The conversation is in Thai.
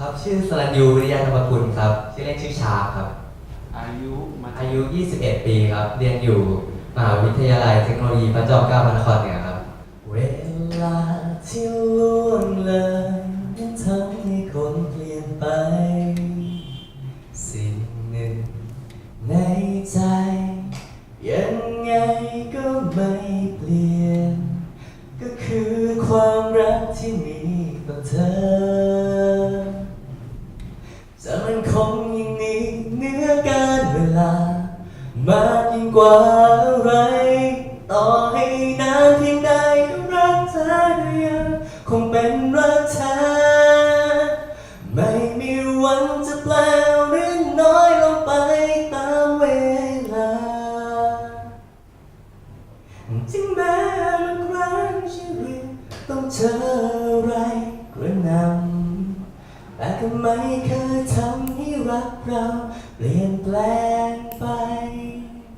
ครับ ชื่อสรัญยูวิริยาธรรมกุลครับ ชื่อเล่นชื่อชาครับ อายุมาอายุ 21 ปีครับ เรียนอยู่มหาวิทยาลัยเทคโนโลยีพระจอมเกล้าพระนครเหนือครับ เวลาที่ล่วงเลยนั้นทำให้คนเปลี่ยนไป สิ่งหนึ่งในใจ ยังไงก็ไม่เปลี่ยน ก็คือความรักที่มีต่อเธอ จะมันคงยิ่งนี้เนื้อการเวลา มากยิ่งกว่าอะไร ต่อให้นานเพียงใดก็รักเธอได้ยังคงเป็นรักเธอไม่มีวันจะแปลหรือน้อยลงไปตามเวลาถึงแม้มันครั้งชีวิตต้องเจออะไรกระหนำแต่ ก็ไม่เคยทำให้รักเรา เปลี่ยนแปลงไป